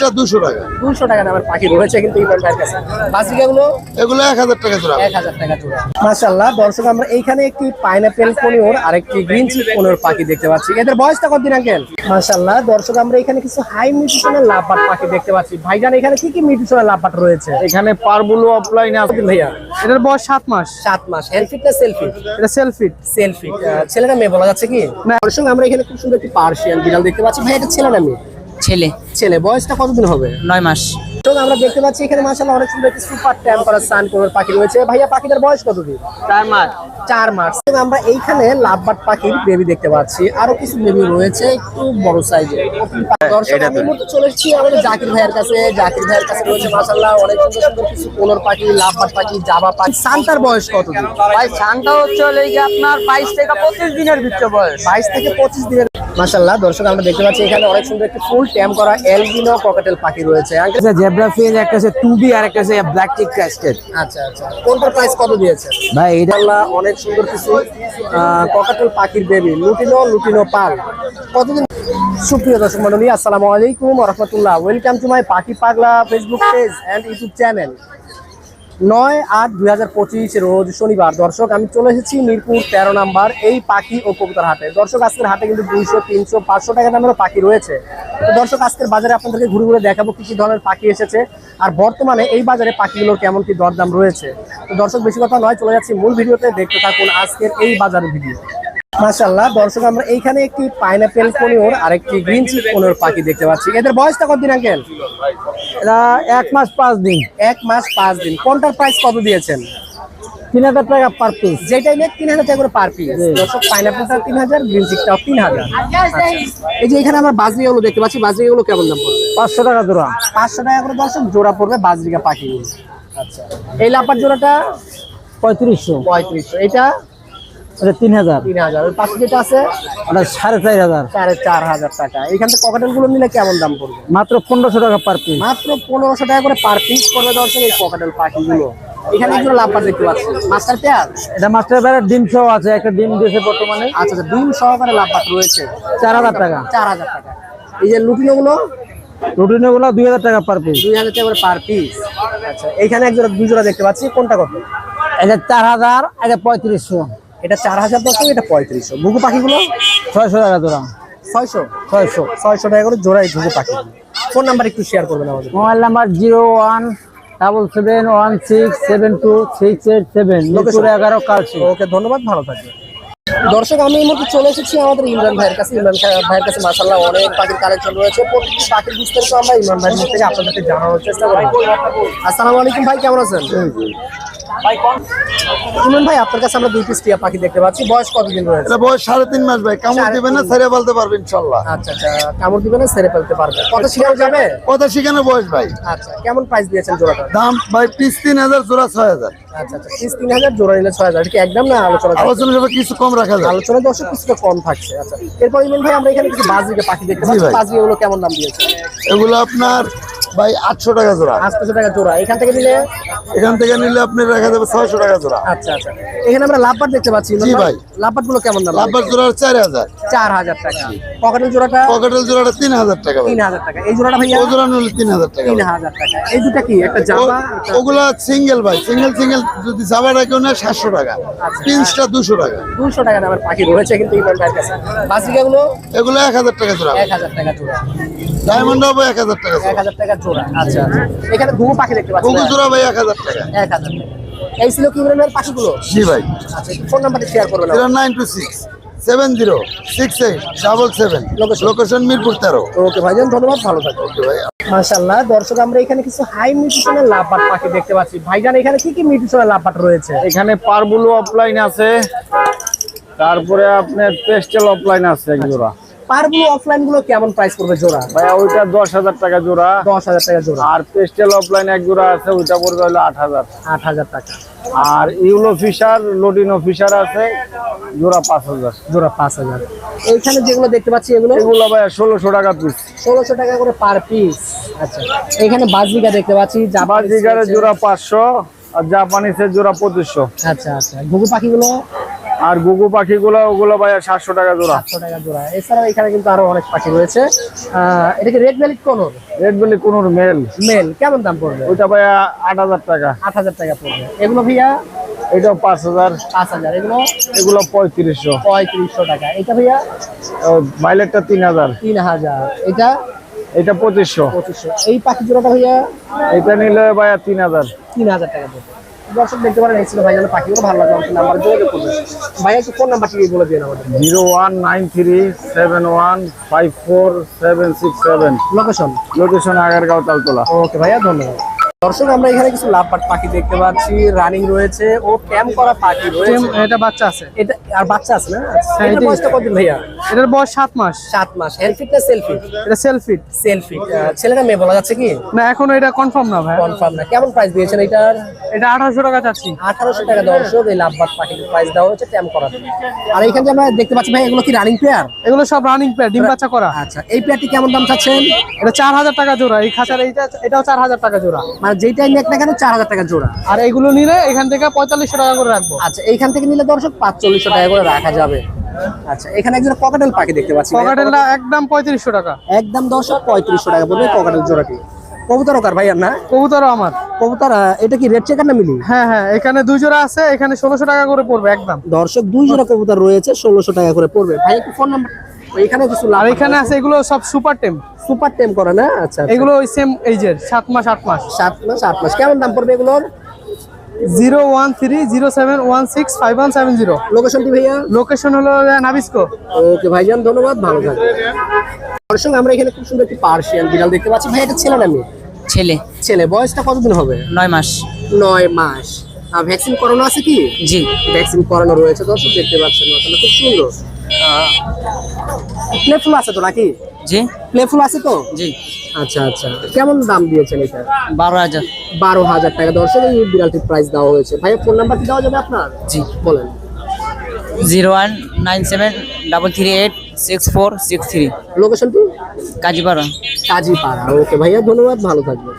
পিসটা দুশো টাকা। দুশো টাকা দামের পাখি রয়েছে কিন্তু ইমরান ভাইয়ের কাছে। বাসিকাগুলো এগুলো এক হাজার টাকা জোড়া। এক হাজার টাকা জোড়া। মাশাল্লাহ দর্শক আমরা এইখানে একটি পাইনাপেল কোনিওর আর একটি গ্রিন চিপ কোনিওর পাখি দেখতে পাচ্ছি। এদের বয়সটা কতদিন আঙ্কেল? মাশাল্লাহ দর্শক আমরা এখানে কিছু হাই মিউটিশনের লাভবাট পাখি দেখতে পাচ্ছি। ভাইজান এখানে কি কি মিউটিশনের লাভবাট রয়েছে? এখানে পারবুলো অফলাইন আছে। ভাইয়া? এটার বয়স সাত মাস। সাত মাস। হ্যান্ডফিট না সেলফি এটা সেলফি সেলফি ছেলেটা মেয়ে বলা যাচ্ছে কি? দর্শক আমরা এখানে খুব সুন্দর একটি পার্সিয়ান বিড়াল দেখতে পাচ্ছি। ভাই এটা ছেলে না মেয়ে? ছেলে। ছেলে বয়সটা কতদিন হবে? নয় মাস। তো আমরা দেখতে পাচ্ছি এখানে মাশাআল্লাহ অনেক সুন্দর একটি সুপার ট্যাম করা সান কোনোর পাখি রয়েছে। ভাইয়া পাখিটার বয়স কতদিন? চার মাস। চার মাস। এবং আমরা এইখানে লাভবাট পাখির বেবি দেখতে পাচ্ছি। আরও কিছু বেবি রয়েছে একটু বড় সাইজের দর্শক আমি এই মুহূর্তে চলে এসেছি আমাদের জাকির ভাইয়ের কাছে। জাকির ভাইয়ের কাছে রয়েছে মাশাআল্লাহ অনেক সুন্দর সুন্দর কিছু কোনোর পাখি লাভবাট পাখি জাবা পাখি। সান্তার বয়স কতদিন? ভাই সানটা হচ্ছে হলে গিয়ে আপনার বাইশ থেকে পঁচিশ দিনের ভিতরে বয়স। বাইশ থেকে পঁচিশ দিনের মাশাআল্লাহ দর্শক আমরা দেখতে পাচ্ছি এখানে অনেক সুন্দর একটি ফুল ট্যাম করা এলবিনো ককাটেল পাখি রয়েছে। আঙ্কেল জেব্রা ফিজ একটা আছে টুবি আর একটা আছে ব্ল্যাক টিক ক্যাস্টেড আচ্ছা আচ্ছা। কোনটার প্রাইস কত দিয়েছে? ভাই এটা অনেক সুন্দর কিছু ককাটেল পাখির বেবি লুটিনো লুটিনো পাল। কতদিন সুপ্রিয় দর্শক মন্ডলী আসসালামু আলাইকুম রহমতুল্লাহ। Welcome to my Pakhi Pagla Facebook page and YouTube channel নয় আট দুই হাজার পঁচিশ রোজ শনিবার। দর্শক, আমি চলে এসেছি মিরপুর তেরো নাম্বার এই পাখি ও কবুতর হাটে। দর্শক, আজকের হাটে কিন্তু দুইশো, তিনশো, পাঁচশো টাকা দামেরও পাখি রয়েছে। তো দর্শক, আজকের বাজারে আপনাদেরকে ঘুরে ঘুরে দেখাবো কি কি ধরনের পাখি এসেছে। আর বর্তমানে এই বাজারে পাখিগুলোর কেমন কী দরদাম রয়েছে। তো দর্শক, বেশি কথা নয়, চলে যাচ্ছি মূল ভিডিওতে। দেখতে থাকুন আজকের এই বাজারের ভিডিও। মাশাল্লাহ দর্শক আমরা এইখানে একটি পাইনাপেল কোনিওর আর একটি গ্রিন চিপ কোনিওর পাখি দেখতে পাচ্ছি। এদের বয়সটা কতদিন আঙ্কেল? এটা এক মাস পাঁচ দিন। এক মাস পাঁচ দিন। কোনটার প্রাইস কত দিয়েছেন? তিন হাজার টাকা পার পিস যেটাই নেক তিন হাজার টাকা করে পার পিস দর্শক পাইনাপেলটা তিন হাজার গ্রিন চিপটাও তিন হাজার। আচ্ছা। এই যে এখানে আমরা বাজরিকাগুলো দেখতে পাচ্ছি বাজরিকাগুলো কেমন দাম পড়বে? পাঁচশো টাকা জোড়া। পাঁচশো টাকা করে দর্শক জোড়া পড়বে বাজরিকা পাখিগুলো আচ্ছা। এই লাপার জোড়াটা? পঁয়ত্রিশশো। পঁয়ত্রিশশো। এটা এটা তিন হাজার তিন হাজার ওই পাশে যেটা আছে? ওটা সাড়ে চার হাজার সাড়ে চার হাজার টাকা। এখান থেকে ককাটেলগুলো নিলে কেমন দাম পড়বে? মাত্র পনেরোশো টাকা পার পিস মাত্র পনেরোশো টাকা করে পার পিস পড়বে দর্শক এই ককাটেল পাখিগুলো। এখানে লাভবার দেখতে পাচ্ছি। মাস্টার এটা মাস্টার ডিম সহ আছে একটা ডিম দিয়েছে বর্তমানে। আচ্ছা আচ্ছা ডিম সহকারে লাভবার রয়েছে। চার হাজার টাকা। চার হাজার টাকা। এই যে দুই হাজার টাকা পার পিস দুই হাজার টাকা করে পার পিস আচ্ছা এইখানে এক জোড়া দুই জোড়া দেখতে পাচ্ছি। কোনটা কত? এটা চার হাজার এটা পঁয়ত্রিশশো। এটা চার হাজার দশ এটা পঁয়ত্রিশশো। ঘুঘু পাখিগুলো? ছয়শো টাকা জোড়া। ছয়শো? ছয়শো। ছয়শো টাকা করে জোড়া এই ঘুঘু পাখি। ফোন নাম্বার একটু শেয়ার করবেন আমাদের। Mobile number zero one double seven one six seven two six eight seven. এগারো কালসি ওকে ধন্যবাদ ভালো থাকবেন। দর্শক আমি এই মুহূর্তে চলে এসেছি আমাদের ইমরান ভাইয়ের কাছে। ইমরান ভাইয়ের কাছে মাসাল্লাহ অনেক পাখির কালেকশন রয়েছে। প্রতিটি পাখির বিস্তারিত আমরা ইমরান ভাইয়ের থেকে আপনাদেরকে জানানোর চেষ্টা করি আসসালামু আলাইকুম ভাই কেমন আছেন? ইমরান ভাই আপনার কাছে আমরা দুই পিস টিয়া পাখি দেখতে পাচ্ছি। বয়স কতদিন রয়েছে? এটা বয়স সাড়ে তিন মাস ভাই। কামড় সাড়ে না ছেড়ে বলতে পারবেন ইনশাল্লাহ। আচ্ছা আচ্ছা কামড় দিবে না সেরে ফেলতে পারবে। কত শিখানো যাবে? কথা শিখানো বয়স ভাই। আচ্ছা কেমন প্রাইস দিয়েছেন জোড়াটা দাম ভাই পিস তিন হাজার জোড়া ছয় হাজার। আচ্ছা আচ্ছা পিস তিন হাজার জোড়া নিলে ছয় হাজার। কি একদম না আলোচনা কিছু কম রাখা যায়। আলোচনা দর্শক কিছুটা কম থাকছে। আচ্ছা এরপর ভাই আমরা এখানে কিছু বাজরিকে পাখি দেখতে পাচ্ছি। বাজরি এগুলো কেমন দাম দিয়েছে এগুলো আপনার ভাই আটশো টাকা জোড়া। আটশো টাকা জোড়া। এখান থেকে নিলে? এখান থেকে নিলে আপনি রাখা যাবে ছয়শো টাকা জোড়া। আচ্ছা আচ্ছা। এখানে আমরা লাভবার দেখতে পাচ্ছি। জি ভাই। লাভবারগুলো কেমন লাভবার জোড়া চার হাজার। চার হাজার টাকা। পকেটের জোড়াটা পকেটের জোড়াটা তিন হাজার টাকা ভাই। তিন হাজার টাকা। এই জোড়াটা ভাইয়া? ও জোড়া নিলে তিন হাজার টাকা তিন ভাই। হাজার টাকা। এই দুটা কি? একটা জামা ওগুলা সিঙ্গেল ভাই। সিঙ্গেল সিঙ্গেল যদি জাবাটা কেউ নেয় সাতশো টাকা। পিন্সটা দুশো টাকা। দুশো টাকা দামের পাখি রয়েছে কিন্তু ইমরান ভাইয়ের কাছে। বাসিকা গুলো এগুলো এক হাজার টাকা জোড়া। এক হাজার টাকা জোড়া। ডায়মন্ড হবে এক হাজার টাকা এক জোড়া। হাজার টাকা জোড়া। আচ্ছা আচ্ছা। এখানে ঘুঘু পাখি দেখতে পাচ্ছি কুকুর জোড়া ভাই এক হাজার টাকা। এক হাজার টাকা। এই ছিল কি ইমরান পাখিগুলো? জি ভাই। আচ্ছা ফোন নাম্বারটা শেয়ার করবেন zero nine two six. Seven zero six eight double seven. Location Mirpur তেরো। ওকে ভাইজান ধন্যবাদ ভালো থাকবেন। ওকে ভাই মাশাআল্লাহ দর্শক আমরা এখানে কিছু হাই মিউটিশনের লাভবাট পাখি দেখতে পাচ্ছি। ভাইজান এখানে কি কি মিউটিশনের লাভবাট রয়েছে? এখানে পারবুলো অফলাইন আছে তারপরে আপনার পেস্টেল অফলাইন আছে এক জোড়া। পারগুলো অফলাইনগুলো কেমন প্রাইস পড়বে জোড়া? ভাইয়া ওইটা দশ হাজার টাকা জোড়া। দশ হাজার টাকা জোড়া। আর পেস্টেল অফলাইন এক জোড়া আছে ওইটা পড়বে হলো আট হাজার। আট হাজার টাকা। আর ইউলো ফিশার লোডিনো ফিশার আছে জোড়া পাঁচ হাজার। জোড়া পাঁচ হাজার। এইখানে যেগুলো দেখতে পাচ্ছি এগুলো? এগুলো ভাই ষোলোশো টাকা পিস ষোলোশো টাকা করে পার পিস আচ্ছা এখানে বাজরিকা দেখতে পাচ্ছি বাজিগারের জোড়া পাঁচশো আর জাপানিসের জোড়া পঁচিশশো। আচ্ছা আচ্ছা। ঘুঘু পাখিগুলো আর গুগু পাখিগুলো ওগুলো ভাই সাতশো টাকা জোড়া। সাতশো টাকা জোড়া। এছাড়াও এখানে কিন্তু আরও অনেক পাখি রয়েছে। এটা কি red bellied conure red belly conure male male কেমন দাম পড়বে? ওইটা ভাই আট হাজার টাকা। আট হাজার টাকা পড়বে। এগুলো ভাইয়া? এটা পাঁচ হাজার। পাঁচ হাজার। এগুলো? এগুলো পঁয়ত্রিশশো। পঁয়ত্রিশশো টাকা। এটা ভাইয়া? মাইলেটটা তিন হাজার। তিন হাজার। এটা? এটা পঁচিশশো। পঁচিশশো। এই পাখি জোড়াটা ভাইয়া? এটা নিলে ভাই তিন হাজার। তিন হাজার টাকা পড়বে। দর্শক দেখতে পারেন এই ছিল ভাইয়া পাখিগুলো ভালো লাগল আমাকে নাম্বার যোগাযোগ করবে ভাইয়া একটু ফোন নাম্বারটি বলে দিন আমাদের zero one nine three seven one five four seven six seven. Location location Agargaon Taltala. Okay ভাইয়া ধন্যবাদ। দর্শক আমরা এখানে কিছু লাভবাট পাখি দেখতে পাচ্ছি রানিং রয়েছে ও ক্যাম্প করা পাখি রয়েছে। এটা বাচ্চা আছে। এটা আর বাচ্চা আছে না? আচ্ছা, হ্যাঁ, এটার এটাই। বয়সটা কতদিন ভাইয়া? এটার বয়স সাত মাস। সাত মাস। হ্যান্ডফিট না সেলফি এটা সেলফি সেলফি ছেলেটা মেয়ে বলা যাচ্ছে কি? না এখনও এটা কনফার্ম না ভাই। কনফার্ম না। কেমন প্রাইস দিয়েছেন এটার? এটা আঠারোশো টাকা চাচ্ছি। আঠারোশো টাকা দর্শক এই লাভবাট পাখির প্রাইস দেওয়া হচ্ছে ক্যাম্প করা আর এখানে আমরা দেখতে পাচ্ছি ভাই এগুলো কি রানিং পেয়ার এগুলো সব রানিং পেয়ার ডিম বাচ্চা করা। আচ্ছা এই পেয়ারটি কেমন দাম চাচ্ছেন? এটা চার হাজার টাকা জোড়া। এই খাঁচার এইটা এটাও চার হাজার টাকা জোড়া। মানে যেটাই নেক না কেন চার হাজার টাকা জোড়া। আর এগুলো নিলে এখান থেকে পঁয়তাল্লিশশো টাকা করে রাখব। আচ্ছা এইখান থেকে নিলে দর্শক পাঁচচল্লিশশো টাকা করে রাখা যাবে। আচ্ছা এখানে একজন ককাটেল পাখি দেখতে পাচ্ছি। একদম পঁয়ত্রিশশো টাকা। একদম দর্শক পঁয়ত্রিশশো টাকা ককাটেল জোড়াটি। কার না কবুতরও আমার। কবুতর এটা কি রেড চেকার না মিলি? হ্যাঁ হ্যাঁ এখানে দুই জোড়া আছে এখানে ষোলোশো টাকা করে পড়বে একদম। দর্শক দুই জোড়া কবুতর রয়েছে ষোলোশো টাকা করে পড়বে। ভাই একটু ফোন নাম্বার এখানে কিছু আর এখানে আছে এগুলো সব সুপার টেম। সুপার টেম করে না? আচ্ছা আচ্ছা। এগুলো ওই সেম এইজের সাত মাস আট মাস। সাত মাস আট মাস। কেমন দাম পড়বে এগুলোর? Zero one three zero seven one six five one seven zero. লোকেশনটি ভাইয়া? লোকেশন হলো নাবিস্কো। ওকে ভাইজান ধন্যবাদ। ভালো থাকবেন। দর্শক আমরা এখানে খুব সুন্দর একটি পার্সিয়ান বিড়াল দেখতে পাচ্ছি। ভাই এটা ছেলে না মেয়ে? ছেলে। ছেলে। বয়সটা কতদিন হবে? নয় মাস। নয় মাস। আর ভ্যাকসিন করানো আছে কি? জি। ভ্যাকসিন করানো রয়েছে দর্শক দেখতে পাচ্ছেন। খুব সুন্দর। প্লেফুল আছে তো নাকি? জি। প্লেফুল আছে তো? জি। আচ্ছা আচ্ছা। কেমন দাম দিয়েছেন এটা? বারো হাজার। বারো হাজার টাকা। দর্শক এই বিড়ালটির প্রাইস দেওয়া হয়েছে। ভাইয়া ফোন নাম্বার কি দেওয়া যাবে আপনার? জি। বলেন। Zero one nine seven double three eight six four six three. লোকেশনটি Kazipara. Kazipara. Okay ভাইয়া ধন্যবাদ। ভালো থাকবেন।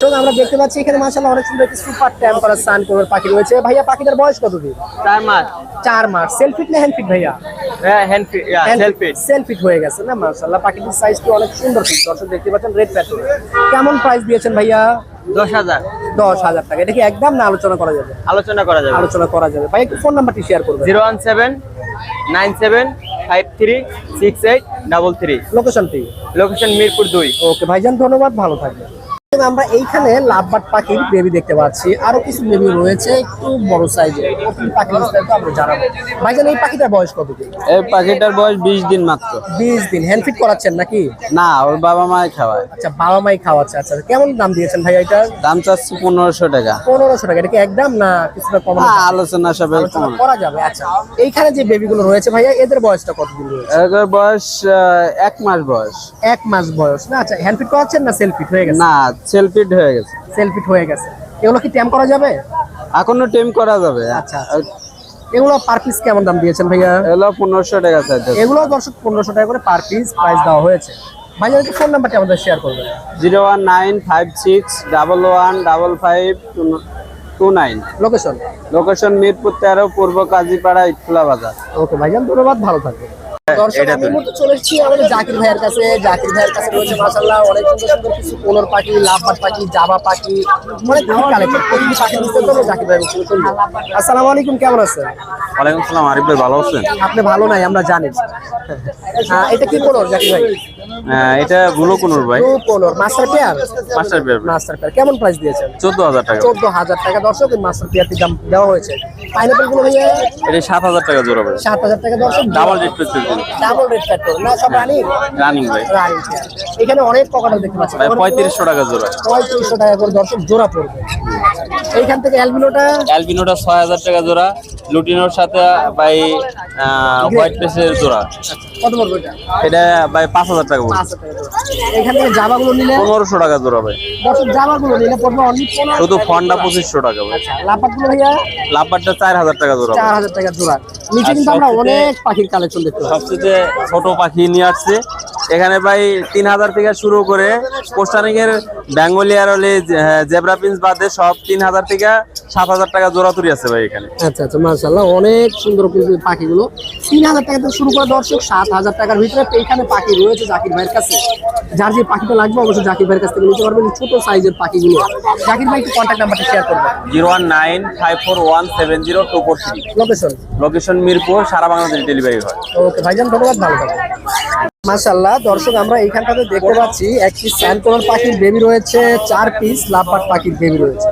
তো আমরা দেখতে পাচ্ছি এখানে মাশাআল্লাহ অনেক সুন্দর একটি সুপার ট্যাম সান কোলার পাখি রয়েছে। ভাইয়া পাখিটার বয়স কতদিন? চার মাস। চার মাস। সেলফিট না হ্যান্ডফিট ভাইয়া? হ্যাঁ হ্যান্ড সেলফি সেলফিট হয়ে গেছে না মাশাআল্লাহ। পাখিটির সাইজটি অনেক সুন্দর কিন্তু দর্শক দেখতে পাচ্ছেন রেড কেমন প্রাইস দিয়েছেন ভাইয়া? দশ হাজার। দশ হাজার টাকা। এটা কি একদম না আলোচনা করা যাবে? আলোচনা করা যাবে। আলোচনা করা যাবে। ভাই একটু ফোন নাম্বারটি শেয়ার করবেন। Zero one seven nine seven five three six eight double three. লোকেশনটি location Mirpur দুই। ওকে ভাইজান ধন্যবাদ। ভালো থাকবেন। আমরা এইখানে লাভবাট পাখির বেবি দেখতে পাচ্ছি। আরও কিছু বেবি রয়েছে একটু বড় সাইজের। ওই পাখির বিস্তারিত আমরা জানাব। ভাইজান এই পাখিটার বয়স কত দিন? এই পাখিটার বয়স বিশ দিন মাত্র। বিশ দিন। হ্যান্ডফিট করাচ্ছেন নাকি? না ওর বাবা মাই খাওয়ায়। আচ্ছা বাবা মাই খাওয়াচ্ছে। আচ্ছা কেমন দাম দিয়েছেন ভাই এটার? দাম চাচ্ছি পনেরোশো টাকা। পনেরোশো টাকা। এটা কি একদম না কিছুটা কম? আলোচনা সব আলোচনা করা যাবে। আচ্ছা এইখানে যে বেবিগুলো রয়েছে ভাইয়া এদের বয়সটা কতদিন রয়েছে? এর বয়স এক মাস বয়স। এক মাস বয়স না? আচ্ছা হ্যান্ডফিট করাচ্ছেন না সেলফিট হয়ে গেছে। না সেলফিড হয়ে গেছে। সেলফিট হয়ে গেছে। এগুলো কি ট্যাম করা যাবে? এখনও টেম করা যাবে। আচ্ছা, এগুলো পার পিস কেমন দাম দিয়েছেন ভাইয়া? এগুলো পনেরোশো টাকা চাইতে এগুলো দর্শক পনেরোশো টাকা করে পার পিস প্রাইস দেওয়া হয়েছে। ভাইজান কি ফোন নাম্বারটি আমাদের শেয়ার করবেন। Zero one nine five six double one double five two nine. Location location Mirpur তেরো পূর্ব কাজীপাড়া ইটখোলা বাজার। ওকে ভাইজান ধন্যবাদ ভালো থাকবে দর্শক আমি আমাদের জাকির ভাইয়ের কাছে। জাকির ভাইয়ের কাছে রয়েছে অনেক সুন্দর সুন্দর কিছু পাখি লাভবার পাখি জাবা পাখি অনেক কালেকশন প্রতিটি পাখি জাকির আসসালামু আলাইকুম কেমন আছেন? ওয়ালাইকুম সালাম আরিফ ভাই ভালো আছেন? আপনি ভালো নাই আমরা জানি। হ্যাঁ এটা কি করব জাকির ভাই? এটা গুলো কোনুর ভাই। Conure master pair? Master pair master pair. কেমন প্রাইস দিয়েছেন? চোদ্দ হাজার টাকা। চোদ্দ হাজার টাকা। দর্শক মাস্টার পেয়ারটির দাম দেওয়া হয়েছে। পাইনাপেলগুলো ভাইয়া? এটা সাত হাজার টাকা জোড়া ভাই। সাত হাজার টাকা দর্শক। ডাবল রেট পেতে ডাবল রেট ফ্যাক্টর না সব রানিং রানিং ভাই। রানিং এখানে অনেক পকাটা দেখতে পাচ্ছি ভাই পঁয়ত্রিশশো টাকা জোড়া। পঁয়ত্রিশশো টাকা করে দর্শক জোড়া পড়বে। এইখান থেকে অ্যালবিনোটা অ্যালবিনোটা ছয় হাজার টাকা জোড়া। লুটিনোর সাথে ভাই হোয়াইট পেসের জোড়া। কত পড়বে এটা? এটা ভাই পাঁচ হাজার টাকা পড়বে। এখান থেকে জামাগুলো নিলে? পনেরোশো টাকা জোড়া ভাই। দর্শক জামাগুলো নিলে পড়বে অনলি পনেরো শুধু ফন্ডা পঁচিশশো টাকা ভাই। লাপাতগুলো ভাইয়া? লাভবারটা চার হাজার টাকা জোড়া ভাই। চার হাজার টাকা জোড়া। নিচে কিন্তু আমরা অনেক পাখির কালেকশন দেখতে পাচ্ছি। সবচেয়ে ছোট পাখি নিয়ে আসছে এখানে ভাই তিন হাজার থেকে শুরু করে পোস্টারিং এর বেঙ্গলি আরলি জেব্রা পিন্স বাদে সব তিন হাজার থেকে সাত হাজার টাকা জোড়া তুরি আছে ভাই এখানে। আচ্ছা আচ্ছা মার্শাল্লাহ অনেক সুন্দর কিন্তু পাখিগুলো। তিন হাজার টাকা থেকে শুরু করে দর্শক সাত হাজার টাকার ভিতরে এখানে পাখি রয়েছে জাকির ভাইয়ের কাছে। যার যে পাখিটা লাগবে অবশ্যই জাকির ভাইয়ের কাছ থেকে নিতে পারবেন ছোট সাইজের পাখিগুলো। জাকির ভাই একটু কন্ট্যাক্ট নাম্বারটা শেয়ার করবেন। Zero one nine five four one seven zero two four three. Location location Mirpur সারা বাংলাদেশ ডেলিভারি হয়। ওকে ভাইজান ধন্যবাদ ভালো থাকবেন। মাশাল্লাহ দর্শক আমরা এইখানটাতে দেখতে পাচ্ছি একটি স্যান্টোনার পাখির বেবি রয়েছে চার পিস লাভবাট পাখির বেবি রয়েছে।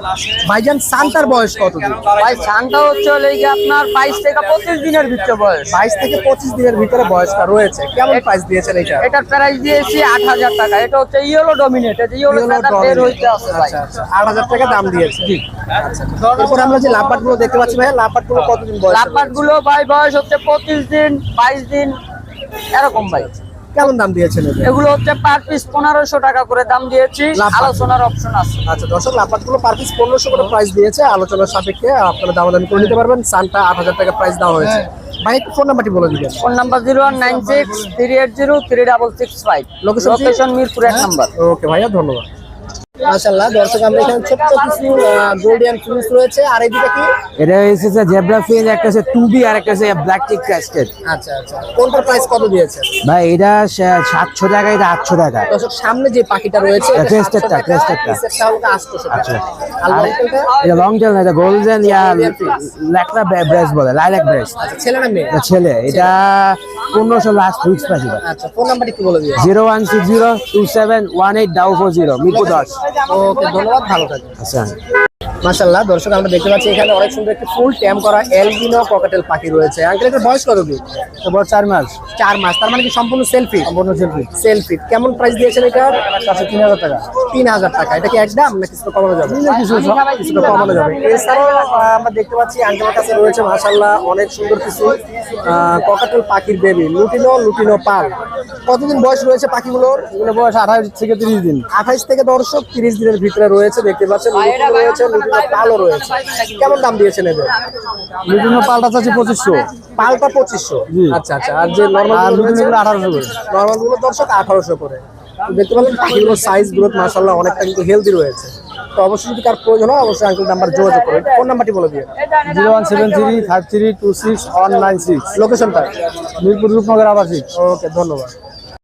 ভাইজান সান্তার বয়স কতদিন ভাই সানটা হচ্ছে হলে যে আপনার বাইশ থেকে পঁচিশ দিনের ভিতরে বয়স। বাইশ থেকে পঁচিশ দিনের ভিতরে বয়সটা রয়েছে। কেমন প্রাইস দিয়েছেন এটা এটার প্রাইস দিয়েছি আট হাজার টাকা। এটা হচ্ছে ইয়েলো ডমিনেট ইয়েলো বের হইতে আছে ভাই। আচ্ছা আচ্ছা আট হাজার টাকা দাম দিয়েছে। আচ্ছা এরপর আমরা যে লাভবাটগুলো দেখতে পাচ্ছি ভাই লাভবাটগুলো কতদিন বয়সগুলো ভাই বয়স হচ্ছে পঁচিশ দিন বাইশ দিন এরকম ভাই। কেমন দাম দিয়েছেন এগুলো? হচ্ছে পার পিস পনেরোশো টাকা করে দাম দিয়েছি। আলোচনার অপশন আছে। আচ্ছা দর্শকগুলো পার পিস পনেরোশো করে প্রাইস দিয়েছে। আলোচনার সাপেক্ষে আপনারা দামাদামি করে নিতে পারবেন। সানটা আট হাজার টাকা প্রাইস দেওয়া হয়েছে। ভাই ফোন নাম্বারটি বলে দিবেন। Phone number zero one nine six three eight zero three double six five location Mirpur এক নাম্বার ওকে ভাইয়া ধন্যবাদ। মাশাআল্লাহ দর্শক আমরা এখানে ছোট্ট কিছু গোল্ডিয়ান ফিনিশ রয়েছে। আর কি? এটা হচ্ছে জেব্রা ফিন একটা হচ্ছে টুবি আর একটা হচ্ছে ব্ল্যাক টিক ক্যাস্টেড আচ্ছা আচ্ছা। কোনটার প্রাইস কত দিয়েছে ভাই এটা সাতশো টাকা এটা আটশো টাকা। দর্শক সামনে যে পাখিটা রয়েছে এটা ক্রেস্টেডটা, 700 টাকা, 800। আচ্ছা। আর এটা লং টেল না এটা গোল্ডেন ইয়া Golden ব্রেস বলে লাইলাক ব্রেস আচ্ছা, ছেলে না মেয়ে? এটা ছেলে এটা পনেরোশো লাস্ট উইক্স পাচ্ছিল আচ্ছা ফোন নাম্বারটি একটু বলে দিও। Zero one six zero two seven one eight double four zero Mirpur দশ। ওকে ধন্যবাদ ভালো থাকবেন। আচ্ছা। মাশাআল্লাহ দর্শক আমরা দেখতে পাচ্ছি এখানে অনেক সুন্দর একটি ফুল ট্যাম করা এলবিনো ককাটেল পাখি রয়েছে। আঙ্কেল এটার বয়স কত দিন? চার মাস। চার মাস তার মানে কি সম্পূর্ণ সেলফি সম্পূর্ণ সেলফি সেলফি কেমন প্রাইস দিয়েছেন এটা? চারশো তিন হাজার টাকা। তিন হাজার টাকা। এটা কি একদম না কিছুটা কমানো যাবে? কিছু কিছুটা কমানো যাবে। এছাড়াও আমরা দেখতে পাচ্ছি আঙ্কেলের কাছে রয়েছে মাশাল্লাহ অনেক সুন্দর কিছু ককাটেল পাখির বেবি লুটিনো লুটিনো পাল। কতদিন বয়স রয়েছে পাখিগুলোর? এগুলো বয়স আঠাশ থেকে তিরিশ দিন। আঠাইশ থেকে দর্শক তিরিশ দিনের ভিতরে রয়েছে দেখতে পাচ্ছেন রয়েছে লুটিনো পালও রয়েছে। কেমন দাম দিয়েছেন এদের? বিভিন্ন পাল্টা চাচ্ছি পঁচিশশো। পালটা পঁচিশশো। আচ্ছা আচ্ছা। আর যে নর্মাল আর আঠারোশো করে। নর্মালগুলো দর্শক আঠারোশো করে। দেখতে পাচ্ছেন পাখিগুলোর সাইজ গ্রোথ মাসাল্লাহ অনেকটা কিন্তু হেলদি রয়েছে। তো অবশ্যই যদি কার প্রয়োজন হয় অবশ্যই আঙ্কেল নাম্বার যোগাযোগ করুন। ফোন নাম্বারটি বলে দিয়ে zero one seven three five three two six one nine six. লোকেশনটা মিরপুর রূপনগর আবাসিক। ওকে ধন্যবাদ।